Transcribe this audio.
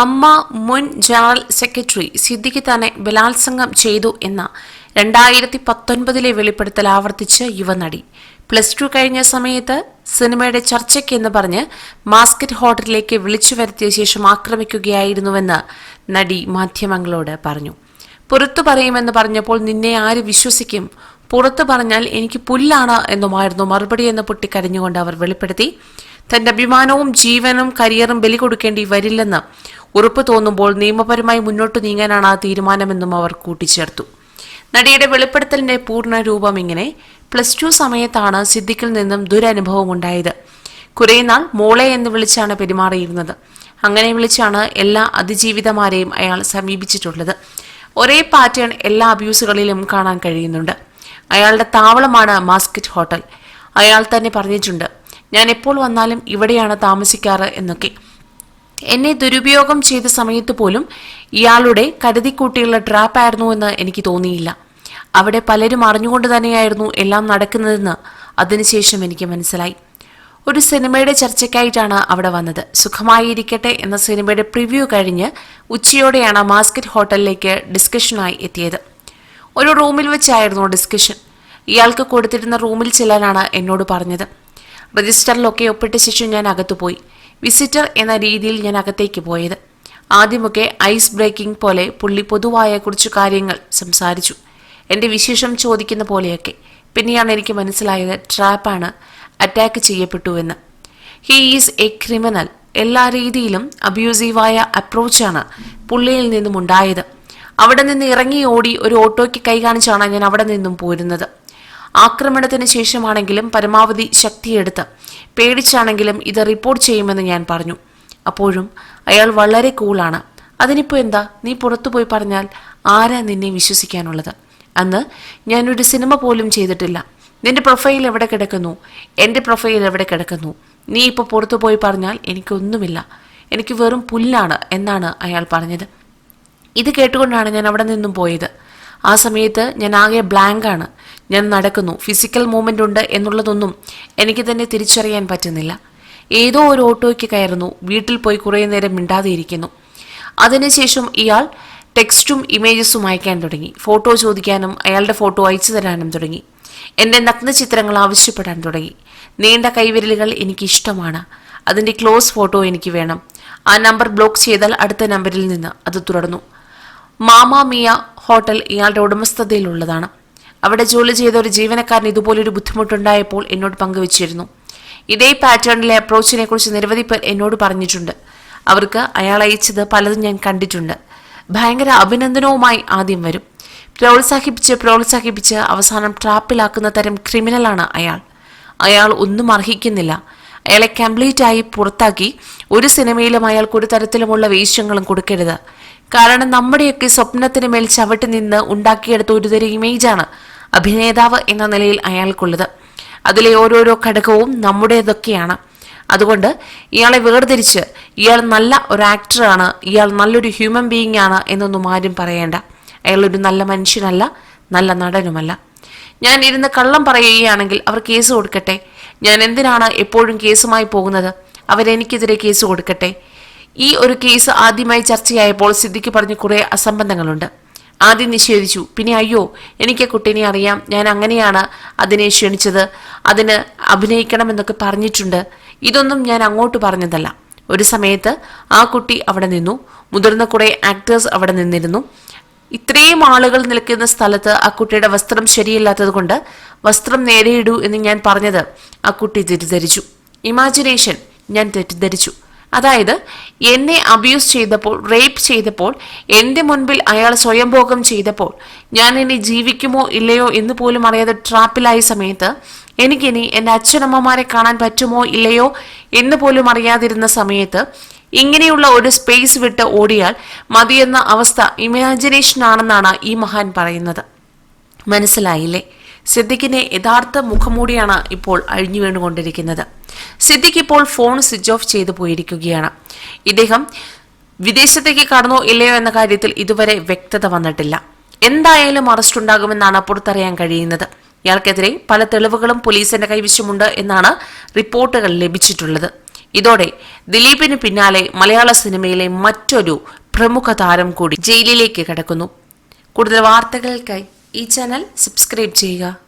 അമ്മ മുൻ general secretary Siddique തന്നെ ബലാത്സംഗം ചെയ്തു എന്ന രണ്ടായിരത്തി പത്തൊൻപതിലെ വെളിപ്പെടുത്തൽ ആവർത്തിച്ച് യുവനടി. പ്ലസ് ടു കഴിഞ്ഞ സമയത്ത് സിനിമയുടെ ചർച്ചയ്ക്കെന്ന് പറഞ്ഞ് മാസ്കറ്റ് ഹോട്ടലിലേക്ക് വിളിച്ചു വരുത്തിയ ശേഷം ആക്രമിക്കുകയായിരുന്നുവെന്ന് നടി മാധ്യമങ്ങളോട് പറഞ്ഞു. പുറത്തു പറയുമെന്ന് പറഞ്ഞപ്പോൾ നിന്നെ ആര് വിശ്വസിക്കും? പുറത്തു പറഞ്ഞാൽ എനിക്ക് പുല്ലാണ് എന്നുമായിരുന്നു മറുപടി എന്ന് പൊട്ടിക്കരഞ്ഞുകൊണ്ട് അവർ വെളിപ്പെടുത്തി. തന്റെ അഭിമാനവും ജീവനും കരിയറും ബലി കൊടുക്കേണ്ടി വരില്ലെന്ന് ഉറപ്പ് തോന്നുമ്പോൾ നിയമപരമായി മുന്നോട്ട് നീങ്ങാനാണ് ആ തീരുമാനമെന്നും അവർ കൂട്ടിച്ചേർത്തു. നടിയുടെ വെളിപ്പെടുത്തലിന്റെ പൂർണ രൂപം ഇങ്ങനെ പ്ലസ് ടു സമയത്താണ് സിദ്ദിഖിൽ നിന്നും ദുരനുഭവം ഉണ്ടായത്. കുറേ നാൾ മോളെ എന്ന് വിളിച്ചാണ് പെരുമാറിയിരുന്നത്. അങ്ങനെ വിളിച്ചാണ് എല്ലാ അതിജീവിതമാരെയും അയാൾ സമീപിച്ചിട്ടുള്ളത്. ഒരേ പാറ്റേൺ എല്ലാ അബ്യൂസുകളിലും കാണാൻ കഴിയുന്നുണ്ട്. അയാളുടെ താവളമാണ് മാസ്കറ്റ് ഹോട്ടൽ. അയാൾ തന്നെ പറഞ്ഞിട്ടുണ്ട് ഞാൻ എപ്പോൾ വന്നാലും ഇവിടെയാണ് താമസിക്കാറ് എന്നൊക്കെ. എന്നെ ദുരുപയോഗം ചെയ്ത സമയത്ത് പോലും ഇയാളുടെ കരുതിക്കൂട്ടിയുള്ള ട്രാപ്പായിരുന്നു എന്ന് എനിക്ക് തോന്നിയില്ല. അവിടെ പലരും അറിഞ്ഞുകൊണ്ട് തന്നെയായിരുന്നു എല്ലാം നടക്കുന്നതെന്ന് അതിനുശേഷം എനിക്ക് മനസ്സിലായി. ഒരു സിനിമയുടെ ചർച്ചയ്ക്കായിട്ടാണ് അവിടെ വന്നത്. സുഖമായിരിക്കട്ടെ എന്ന സിനിമയുടെ പ്രിവ്യൂ കഴിഞ്ഞ് ഉച്ചയോടെയാണ് മാസ്കറ്റ് ഹോട്ടലിലേക്ക് ഡിസ്കഷനായി എത്തിയത്. ഒരു റൂമിൽ വെച്ചായിരുന്നു ഡിസ്കഷൻ. ഇയാൾക്ക് കൊടുത്തിരുന്ന റൂമിൽ ചെല്ലാനാണ് എന്നോട് പറഞ്ഞത്. രജിസ്റ്ററിലൊക്കെ ഒപ്പിട്ട ശേഷം ഞാൻ അകത്തുപോയി വിസിറ്റർ എന്ന രീതിയിൽ ഞാൻ അകത്തേക്ക് പോയത്. ആദ്യമൊക്കെ ഐസ് ബ്രേക്കിംഗ് പോലെ പുള്ളി പൊതുവായ കുറച്ച് കാര്യങ്ങൾ സംസാരിച്ചു. എന്റെ വിശേഷം ചോദിക്കുന്ന പോലെയൊക്കെ. പിന്നെയാണ് എനിക്ക് മനസ്സിലായത് ട്രാപ്പാണ് അറ്റാക്ക് ചെയ്യപ്പെട്ടു എന്ന് ഹീ ഈസ് എ ക്രിമിനൽ എല്ലാ രീതിയിലും അബ്യൂസീവായ അപ്രോച്ചാണ് പുള്ളിയിൽ നിന്നും ഉണ്ടായത് അവിടെ നിന്ന് ഇറങ്ങി ഓടി ഒരു ഓട്ടോയ്ക്ക് കൈ കാണിച്ചാണ് ഞാൻ അവിടെ നിന്നും പോരുന്നത്. ആക്രമണത്തിന് ശേഷമാണെങ്കിലും പരമാവധി ശക്തിയെടുത്ത് പേടിച്ചാണെങ്കിലും ഇത് റിപ്പോർട്ട് ചെയ്യുമെന്ന് ഞാൻ പറഞ്ഞു. അപ്പോഴും അയാൾ വളരെ കൂളാണ് അതിനിപ്പോൾ എന്താ? നീ പുറത്തു പോയി പറഞ്ഞാൽ ആരാ നിന്നെ വിശ്വസിക്കാനുള്ളത്? അന്ന് ഞാനൊരു സിനിമ പോലും ചെയ്തിട്ടില്ല. നിന്റെ പ്രൊഫൈൽ എവിടെ കിടക്കുന്നു? എന്റെ പ്രൊഫൈൽ എവിടെ കിടക്കുന്നു? നീ ഇപ്പോൾ പുറത്തു പോയി പറഞ്ഞാൽ എനിക്കൊന്നുമില്ല. എനിക്ക് വെറും പുല്ലാണ് എന്നാണ് അയാൾ പറഞ്ഞത്. ഇത് കേട്ടുകൊണ്ടാണ് ഞാൻ അവിടെ നിന്നും പോയത്. ആ സമയത്ത് ഞാൻ ആകെ ബ്ലാങ്കാണ് ഞാൻ നടക്കുന്നു. ഫിസിക്കൽ മൂവ്മെന്റ് ഉണ്ട് എന്നുള്ളതൊന്നും എനിക്ക് തന്നെ തിരിച്ചറിയാൻ പറ്റുന്നില്ല. ഏതോ ഒരു ഓട്ടോയ്ക്ക് കയറുന്നു. വീട്ടിൽ പോയി കുറേ നേരം മിണ്ടാതെ ഇരിക്കുന്നു. അതിനുശേഷം ഇയാൾ ടെക്സ്റ്റും ഇമേജസും അയക്കാൻ തുടങ്ങി. ഫോട്ടോ ചോദിക്കാനും അയാളുടെ ഫോട്ടോ അയച്ചു തരാനും തുടങ്ങി. എന്റെ നഗ്ന ചിത്രങ്ങൾ ആവശ്യപ്പെടാൻ തുടങ്ങി. നീണ്ട കൈവിരലുകൾ എനിക്ക് ഇഷ്ടമാണ്. അതിന്റെ ക്ലോസ് ഫോട്ടോ എനിക്ക് വേണം. ആ നമ്പർ ബ്ലോക്ക് ചെയ്താൽ അടുത്ത നമ്പറിൽ നിന്ന് അത് തുടർന്നു മാമാമിയ ഹോട്ടൽ ഇയാളുടെ ഉടമസ്ഥതയിലുള്ളതാണ്. അവിടെ ജോലി ചെയ്ത ഒരു ജീവനക്കാരൻ ഇതുപോലൊരു ബുദ്ധിമുട്ടുണ്ടായപ്പോൾ എന്നോട് പങ്കുവച്ചിരുന്നു. ഇതേ പാറ്റേണിലെ അപ്രോച്ചിനെ കുറിച്ച് നിരവധി പേർ എന്നോട് പറഞ്ഞിട്ടുണ്ട്. അവർക്ക് അയാൾ അയച്ചത് പലതും ഞാൻ കണ്ടിട്ടുണ്ട്. ഭയങ്കര അഭിനന്ദനവുമായി ആദ്യം വരും. പ്രോത്സാഹിപ്പിച്ച് പ്രോത്സാഹിപ്പിച്ച് അവസാനം ട്രാപ്പിലാക്കുന്ന തരം ക്രിമിനലാണ് അയാൾ. അയാൾ ഒന്നും അർഹിക്കുന്നില്ല. അയാളെ കംപ്ലീറ്റ് ആയി പുറത്താക്കി ഒരു സിനിമയിലും അയാൾക്ക് ഒരു തരത്തിലുമുള്ള വേഷ്യങ്ങളും കൊടുക്കരുത്. കാരണം നമ്മുടെയൊക്കെ സ്വപ്നത്തിന് മേൽ ചവിട്ടി നിന്ന് ഉണ്ടാക്കിയെടുത്ത ഒരുതരം ഇമേജാണ് അഭിനേതാവ് എന്ന നിലയിൽ അയാൾക്കുള്ളത്. അതിലെ ഓരോരോ ഘടകവും നമ്മുടേതൊക്കെയാണ്. അതുകൊണ്ട് ഇയാളെ വേർതിരിച്ച് ഇയാൾ നല്ല ഒരു ആക്ടറാണ് ഇയാൾ നല്ലൊരു ഹ്യൂമൻ ബീയിങ് ആണ് എന്നൊന്നും ആരും പറയേണ്ട. അയാൾ ഒരു നല്ല മനുഷ്യനല്ല നല്ല നടനുമല്ല. ഞാൻ ഇരുന്ന് കള്ളം പറയുകയാണെങ്കിൽ അവർ കേസ് കൊടുക്കട്ടെ. ഞാൻ എന്തിനാണ് എപ്പോഴും കേസുമായി പോകുന്നത്? അവരെനിക്കെതിരെ കേസ് കൊടുക്കട്ടെ. ഈ ഒരു കേസ് ആദ്യമായി ചർച്ചയായപ്പോൾ സിദ്ദിഖ് പറഞ്ഞ് കുറേ അസംബന്ധങ്ങളുണ്ട്. ആദ്യം നിഷേധിച്ചു. പിന്നെ അയ്യോ എനിക്ക് കുട്ടീനെ അറിയാം. ഞാൻ അങ്ങനെയാണ് അതിനെ ക്ഷണിച്ചത്. അതിന് അഭിനയിക്കണമെന്നൊക്കെ പറഞ്ഞിട്ടുണ്ട്. ഇതൊന്നും ഞാൻ അങ്ങോട്ട് പറഞ്ഞതല്ല. ഒരു സമയത്ത് ആ കുട്ടി അവിടെ നിന്നു. മുതിർന്ന കുറെ ആക്ടേഴ്സ് അവിടെ നിന്നിരുന്നു. ഇത്രയും ആളുകൾ നിൽക്കുന്ന സ്ഥലത്ത് ആ കുട്ടിയുടെ വസ്ത്രം ശരിയല്ലാത്തത് കൊണ്ട് വസ്ത്രം നേരെയിടൂ എന്ന് ഞാൻ പറഞ്ഞത് ആ കുട്ടി തെറ്റിദ്ധരിച്ചു. ഇമാജിനേഷൻ ഞാൻ തെറ്റിദ്ധരിച്ചു. അതായത് എന്നെ അബ്യൂസ് ചെയ്തപ്പോൾ റേപ്പ് ചെയ്തപ്പോൾ എന്റെ മുൻപിൽ അയാൾ സ്വയംഭോഗം ചെയ്തപ്പോൾ ഞാൻ ഇനി ജീവിക്കുമോ ഇല്ലയോ എന്ന് പോലും അറിയാതെ ട്രാപ്പിലായ സമയത്ത് എനിക്കിനി എന്റെ അച്ഛനമ്മമാരെ കാണാൻ പറ്റുമോ ഇല്ലയോ എന്ന് പോലും അറിയാതിരുന്ന സമയത്ത് ഇങ്ങനെയുള്ള ഒരു സ്പേസ് വിട്ട് ഓടിയാൽ മതിയെന്ന അവസ്ഥ ഇമാജിനേഷൻ ആണെന്നാണ് ഈ മഹാൻ പറയുന്നത്. മനസ്സിലായില്ലേ? സിദ്ദിഖിന്റെ യഥാർത്ഥ മുഖമൂടിയാണ് ഇപ്പോൾ അഴിഞ്ഞു വീണുകൊണ്ടിരിക്കുന്നത്. സിദ്ദിഖ് ഇപ്പോൾ ഫോൺ സ്വിച്ച് ഓഫ് ചെയ്തു പോയിരിക്കുകയാണ്. ഇദ്ദേഹം വിദേശത്തേക്ക് കടന്നോ ഇല്ലയോ എന്ന കാര്യത്തിൽ ഇതുവരെ വ്യക്തത വന്നിട്ടില്ല. എന്തായാലും അറസ്റ്റ് ഉണ്ടാകുമെന്നാണ് പുറത്തറിയാൻ കഴിയുന്നത്. ഇയാൾക്കെതിരെ പല തെളിവുകളും പോലീസിന്റെ കൈവശമുണ്ട് എന്നാണ് റിപ്പോർട്ടുകൾ ലഭിച്ചിട്ടുള്ളത്. ഇതോടെ ദിലീപിന് പിന്നാലെ മലയാള സിനിമയിലെ മറ്റൊരു പ്രമുഖ താരം കൂടി ജയിലിലേക്ക് കടക്കുന്നു. കൂടുതൽ വാർത്തകൾക്കായി ഈ ചാനൽ സബ്സ്ക്രൈബ് ചെയ്യുക.